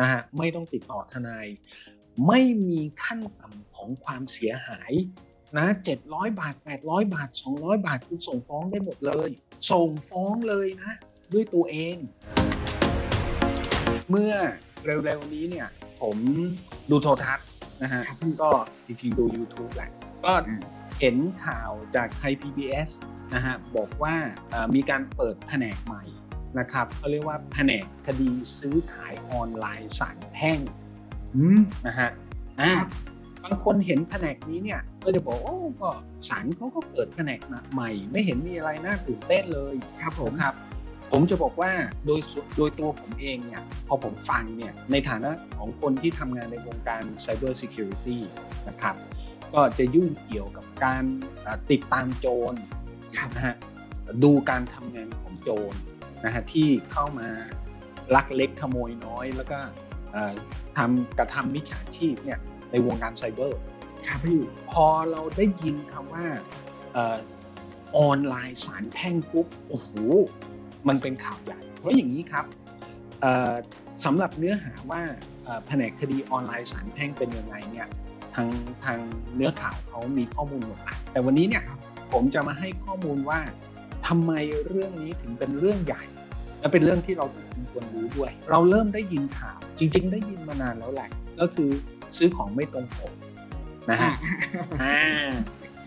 นะฮะไม่ต้องติดต่อทนาย ไม่มีขั้นต่ำของความเสียหายนะ700บาท800บาท200บาทคุณส่งฟ้องได้หมดเลย ส่งฟ้องเลยนะ ด้วยตัวเอง เมื่อเร็วๆนี้เนี่ย ผมดูโทรทัศน์นะฮะครับพี่ก็จริงๆดู YouTube แหละก็อืมเห็นข่าวจากไทย PBS นะฮะบอกว่าเอ่อมีการเปิดแผนกใหม่ นะครับเขาเรียกว่าแผนกคดีซื้อขายออนไลน์สารแพ่งอืมนะฮะอ่าครับบางคนเห็นแผนกนี้เนี่ยก็จะบอกโอ้ก็ศาลเขาก็เปิดแผนกใหม่ ไม่เห็นมีอะไรน่าตื่นเต้นเลยครับผมครับ ผมจะบอกว่าโดยส่วนโดยตัวผมเองเนี่ยพอผมฟังเนี่ยในฐานะของคนที่ทำงานในวงการ Cyber Security นะครับ ก็จะยุ่งเกี่ยวกับการเอ่อติดตามโจรครับนะฮะดูการทำงานของโจร นะฮะที่เข้ามาลักเล็กขโมยน้อย แล้วก็เอ่อทำกระทำมิจฉาชีพเนี่ยในวงการไซเบอร์ครับพี่พอเราได้ยินคำว่าเออออนไลน์สารแพ่งปุ๊บโอ้โหมันเป็นข่าวใหญ่ เพราะอย่างนี้ครับเอ่อสำหรับเนื้อหาว่าเอ่อแผนกคดีออนไลน์สารแพ่งเป็นยังไงเนี่ยทางทางเนื้อข่าวเขามีข้อมูลหมดละแต่วันนี้เนี่ยผมจะมาให้ข้อมูลว่า ทำไมเรื่องนี้ถึงเป็นเรื่องใหญ่ และเป็นเรื่องที่เราทุกคนควรรู้ด้วย เราเริ่มได้ยินข่าวจริง ๆ ได้ยินมานานแล้วแหละ ก็คือซื้อของไม่ตรงปกนะฮะอ่า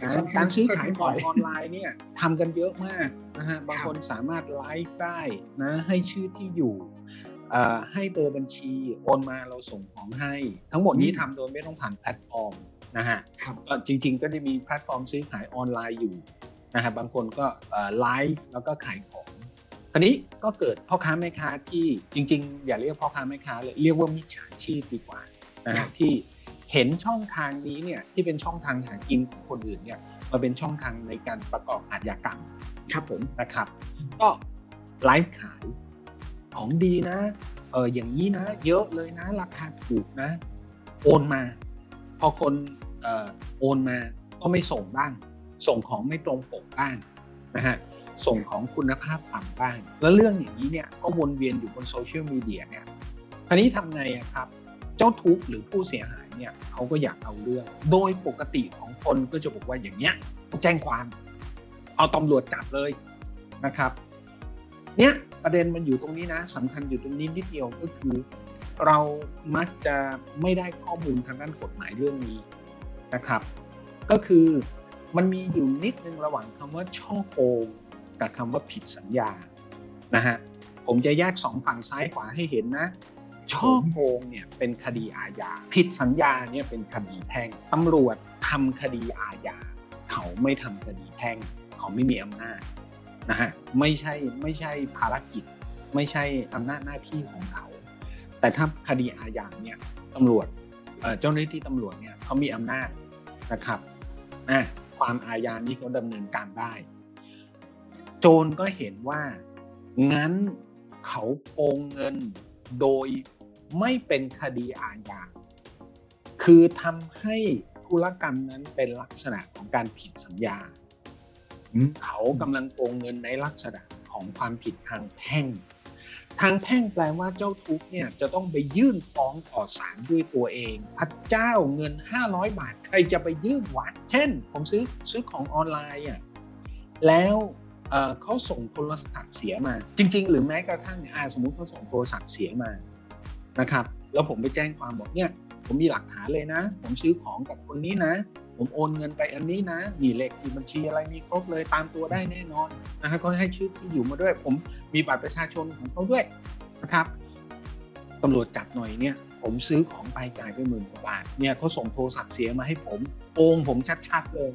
การการซื้อขายของออนไลน์เนี่ยทำกันเยอะมากนะฮะบางคนสามารถไลฟ์ได้นะให้ชื่อที่อยู่เอ่อให้เบอร์บัญชีโอนมาเราส่งของให้ ทั้งหมดนี้ทำโดยไม่ต้องผ่านแพลตฟอร์มนะฮะครับก็จริง ๆ ก็จะมีแพลตฟอร์มซื้อขายออนไลน์อยู่ นะฮะบางคนก็ไลฟ์แล้วก็ขายของคราวนี้ก็เกิดพ่อค้าแม่ค้าที่จริง ๆ อย่าเรียกพ่อค้าแม่ค้าเลยเรียกว่ามิจฉาชีพดีกว่านะครัฮะบที่เห็นช่องทางนี้เนี่ยที่เป็นช่องทางหากินของคนอื่นเนี่ยมาเป็นช่องทางในการประกอบอาชญากรรมครับผมนะครับ ก็ไลฟ์ขายของดีนะเอออย่างนี้นะ เยอะเลยนะ ราคาถูกนะ โอนมา พอคนเอ่อโอนมาก็ไม่ส่งบ้าง ส่งของไม่ตรงปกบ้างนะฮะส่งของคุณภาพต่ำบ้าง แล้วเรื่องอย่างนี้เนี่ยก็วนเวียนอยู่บนโซเชียลมีเดียเนี่ยคราวนี้ทำไงอะครับ เจ้าทุกข์หรือผู้เสียหายเนี่ยเขาก็อยากเอาเรื่อง โดยปกติของคนก็จะบอกว่าอย่างเนี้ยแจ้งความ เอาตำรวจจับเลยนะครับ เนี่ยประเด็นมันอยู่ตรงนี้นะสำคัญอยู่ตรงนี้นิดเดียวก็คือ เรามักจะไม่ได้ข้อมูลทางด้านกฎหมายเรื่องนี้นะครับ ก็คือ มันมีอยู่นิดนึงระหว่างคำว่าช่อโกงกับคำว่าผิดสัญญานะฮะผมจะแยกสองฝั่งซ้ายขวาให้เห็นนะ ช่อโกงเนี่ยเป็นคดีอาญาผิดสัญญาเนี่ยเป็นคดีแพ่งตำรวจทำคดีอาญาเขาไม่ทำคดีแพ่งเขาไม่มีอำนาจนะฮะไม่ใช่ไม่ใช่ภารกิจ ไม่ใช่อำนาจหน้าที่ของเขา แต่ถ้าคดีอาญาเนี่ยตำรวจเอ่อเจ้าหน้าที่ตำรวจเนี่ยเขามีอำนาจนะครับอะ ความอาญานี้เขาดำเนินการได้ โจรก็เห็นว่า งั้นเขาโกงเงินโดยไม่เป็นคดีอาญา คือทำให้ธุรกรรมนั้นเป็นลักษณะของการผิดสัญญาอืมเขากำลังโกงเงินในลักษณะของความผิดทางแพ่ง ทางแพ่งแปลว่าเจ้าทุกเนี่ยจะต้องไปยื่นฟ้องต่อศาลด้วยตัวเอง พระเจ้าเงิน 500 บาทใครจะไปยื่นวัด เช่น ผมซื้อซื้อของออนไลน์อะแล้วเขาส่งโทรศัพท์เสียมา จริง ๆ หรือแม้กระทั่งอ่าสมมุติเขาส่งโทรศัพท์เสียมานะครับ แล้วผมไปแจ้งความบอกเนี่ย ผมมีหลักฐานเลยนะ ผมซื้อของกับคนนี้นะ ผมโอนเงินไปอันนี้นะ มีเลขที่บัญชีอะไรมีครบเลยตามตัวได้แน่นอนนะครับเขาให้ชื่อที่อยู่มาด้วย ผมมีบัตรประชาชนของเขาด้วยนะครับตำรวจจับหน่อยเนี่ย ผมซื้อของไปจ่ายไปหมื่นกว่าบาทเนี่ยเขาส่งโทรศัพท์เสียมาให้ผมโกงผมชัดๆเลย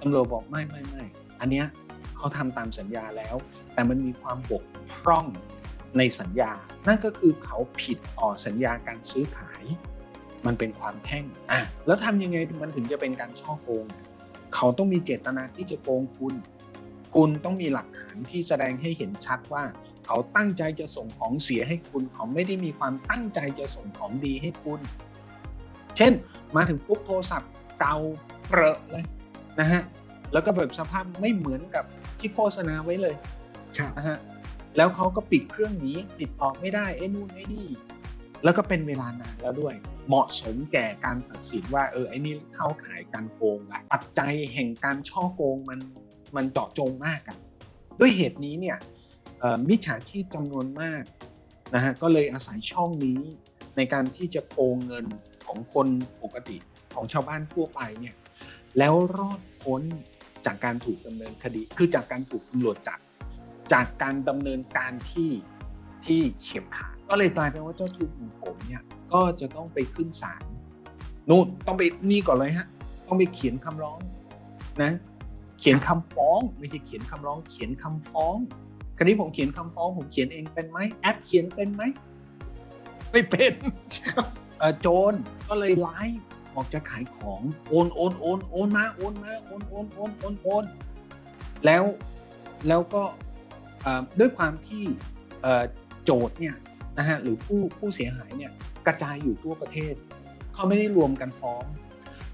ตำรวจบอกไม่ไม่ไม่อันเนี้ยเขาทำตามสัญญาแล้ว แต่มันมีความบกพร่องในสัญญา นั่นก็คือเขาผิดต่อสัญญาการซื้อขาย มันเป็นความแพ่งอะแล้วทำยังไงมันถึงจะเป็นการช่อโกง เขาต้องมีเจตนาที่จะโกงคุณ คุณต้องมีหลักฐานที่แสดงให้เห็นชัดว่า เขาตั้งใจจะส่งของเสียให้คุณ เขาไม่ได้มีความตั้งใจจะส่งของดีให้คุณ เช่น มาถึงปุ๊บโทรศัพท์เก่าเปรอะเลยนะฮะแล้วก็แบบสภาพไม่เหมือนกับที่โฆษณาไว้เลยครับนะฮะแล้วเขาก็ปิดเครื่องหนี้ติดต่อไม่ได้ไอ้นู่นไอ้นี่ แล้วก็เป็นเวลานานแล้วด้วย เหมาะสมแก่การตัดสินว่าเออไอ้นี่เข้าขายการโกงละปัจจัยแห่งการช่อโกงมันมันเจาะจงมากอะด้วยเหตุนี้เนี่ยมิจฉาชีพจำนวนมากนะฮะก็เลยอาศัยช่องนี้ในการที่จะโกงเงินของคนปกติของชาวบ้านทั่วไปเนี่ยแล้วรอดพ้นจากการถูกดำเนินคดี คือจากการถูกตำรวจจับจากการดำเนินการที่ที่เฉียบขาด ก็เลยกลายเป็นว่าเจ้าทุนของผมเนี่ยก็จะต้องไปขึ้นศาลนู่นต้องไปนี่ก่อนเลยฮะ ต้องไปเขียนคำร้องนะ เขียนคำฟ้องไม่ใช่เขียนคำร้อง เขียนคำฟ้องคราวนี้ผมเขียนคำฟ้อง ผมเขียนเองเป็นไหมแอปเขียนเป็นไหมไม่เป็นโจรก็เลยไลฟ์บอกจะขายของโอนโอนโอนโอนมาโอนมาโอนโอนโอนโอนโอนแล้วแล้วก็ด้วยความที่โจทย์เนี่ย นะฮะหรือผู้ผู้เสียหายเนี่ยกระจายอยู่ทั่วประเทศ เขาไม่ได้รวมกันฟ้อง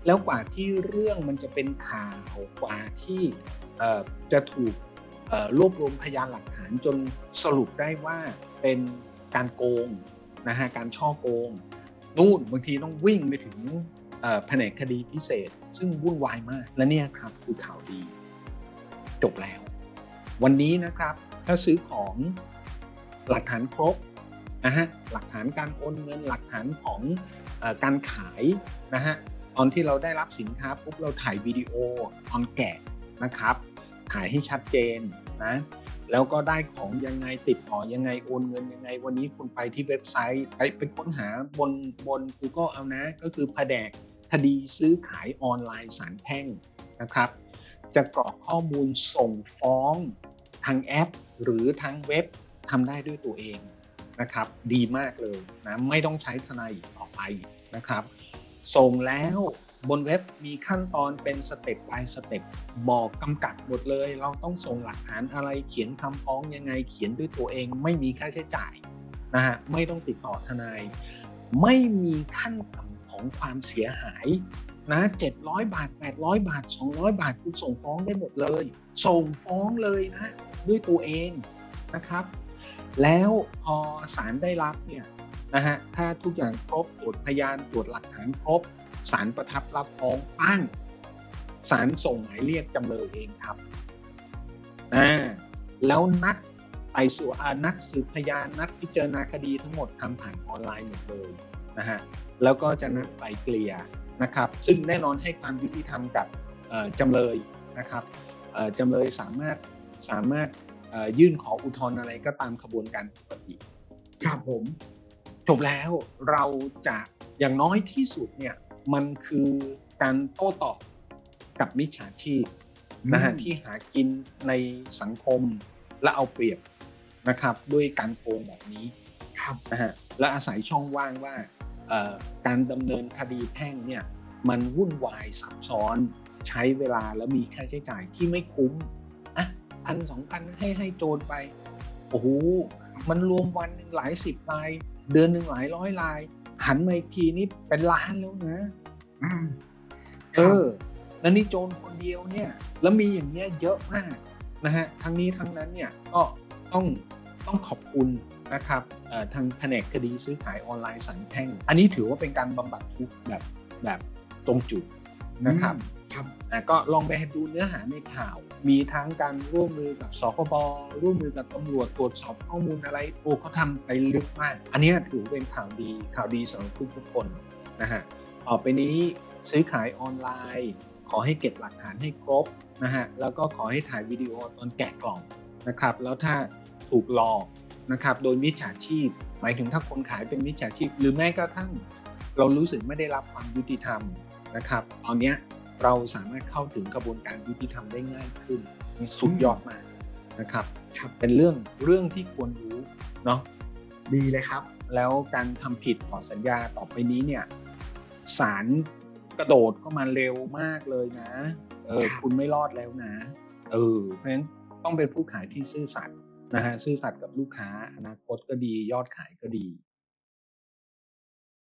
แล้วกว่าที่เรื่องมันจะเป็นข่าวกว่าที่จะถูกรวบรวมพยานหลักฐานจนสรุปได้ว่าเป็นการโกงนะฮะการช่อโกงนู่นบางทีต้องวิ่งไปถึงแผนกคดีพิเศษ ซึ่งวุ่นวายมากและเนี่ยครับคือข่าวดี จบแล้ว วันนี้นะครับถ้าซื้อของหลักฐานครบ นะฮะหลักฐานการโอนเงินหลักฐานของอการขายนะฮะตอนที่เราได้รับสินค้าปุ๊บเราถ่ายวิดีโอตอนแกะนะครับขายให้ชัดเจนนะแล้วก็ได้ของยังไงติดต่อยังไงโอนเงินยังไง วันนี้คุณไปที่เว็บไซต์ไปไปค้นหาบนบน Google เอานะ ก็คือแผนกคดีซื้อขายออนไลน์สารแพ่งนะครับ จะกรอกข้อมูลส่งฟ้องทางแอป หรือทางเว็บทำได้ด้วยตัวเอง นะครับดีมากเลยนะไม่ต้องใช้ทนายอีกต่อไปนะครับ ส่งแล้วบนเว็บมีขั้นตอนเป็นสเต็ป by สเต็ปบอกกำกับหมดเลย เราต้องส่งหลักฐานอะไรเขียนคำฟ้องยังไงเขียนด้วยตัวเอง ไม่มีค่าใช้จ่ายนะฮะไม่ต้องติดต่อทนาย ไม่มีขั้นต่ำของความเสียหายนะ700 บาท 800 บาท 200 บาทคุณส่งฟ้องได้หมดเลย ส่งฟ้องเลยนะ ด้วยตัวเองนะครับ แล้วพอศาลได้รับเนี่ยนะฮะถ้าทุกอย่างครบตรวจพยานตรวจหลักฐานครบศาลประทับรับฟ้องปั้งศาลส่งหมายเรียกจำเลยเองครับอ่าแล้วนัดไต่สวนอ่านัดสืบพยานนัดพิจารณาคดีทั้งหมดทำผ่านออนไลน์หมดเลยนะฮะแล้วก็จะนัดไกลเกลี่ยนะครับ ซึ่งแน่นอนให้ความยุติธรรมกับจำเลยนะครับจำเลยสามารถสามารถ ยื่นขออุทธรณ์อะไรก็ตามขบวนการปกติครับผม จบแล้วเราจะอย่างน้อยที่สุดเนี่ยมันคือการโต้ตอบกับมิจฉาชีพนะฮะอืมที่หากินในสังคมและเอาเปรียบนะครับ ด้วยการโกงแบบนี้ครับนะฮะและอาศัยช่องว่างว่าเอ่อการดำเนินคดีแพ่งเนี่ยมันวุ่นวายซับซ้อนใช้เวลาแล้วมีค่าใช้จ่ายที่ไม่คุ้มอะ พันสองพันให้ให้โจรไป โอ้โห มันรวมวันหนึ่งหลายสิบลาย เดือนหนึ่งหลายร้อยลาย หันมาอีกทีนี่เป็นล้านแล้วนะอืมเออแล้วนี่โจรคนเดียวเนี่ย แล้วมีอย่างเงี้ยเยอะมากนะฮะทั้งนี้ทั้งนั้นเนี่ยก็ต้องต้องขอบคุณนะครับเอ่อทางแผนกคดีซื้อขายออนไลน์สันแพ่ง อันนี้ถือว่าเป็นการบำบัดทุกข์แบบแบบตรงจุด นะครับครับอะก็ลองไปดูเนื้อหาในข่าว มีทั้งการร่วมมือกับสคบร่วมมือกับตำรวจตรวจสอบข้อมูลอะไรโอ้เขาทำไปลึกมาก อันเนี้ยถือเป็นข่าวดีข่าวดีสำหรับทุกๆคนนะฮะต่อไปนี้ซื้อขายออนไลน์ ขอให้เก็บหลักฐานให้ครบนะฮะแล้วก็ขอให้ถ่ายวิดีโอตอนแกะกล่องนะครับ แล้วถ้าถูกหลอกนะครับโดยมิจฉาชีพ หมายถึงถ้าคนขายเป็นมิจฉาชีพ หรือแม้กระทั่ง เรารู้สึกไม่ได้รับความยุติธรรม นะครับ ตอนเนี้ยเราสามารถเข้าถึงกระบวนการยุติธรรมได้ง่ายขึ้นนี่สุดยอดมากนะครับครับเป็นเรื่องเรื่องที่ควรรู้เนาะดีเลยครับ แล้วการทำผิดต่อสัญญาต่อไปนี้เนี่ยศาลกระโดดก็มาเร็วมากเลยนะ เออครับคุณไม่รอดแล้วนะ เออ เพราะฉะนั้นต้องเป็นผู้ขายที่ซื่อสัตย์นะฮะซื่อสัตย์กับลูกค้าอนาคตก็ดียอดขายก็ดี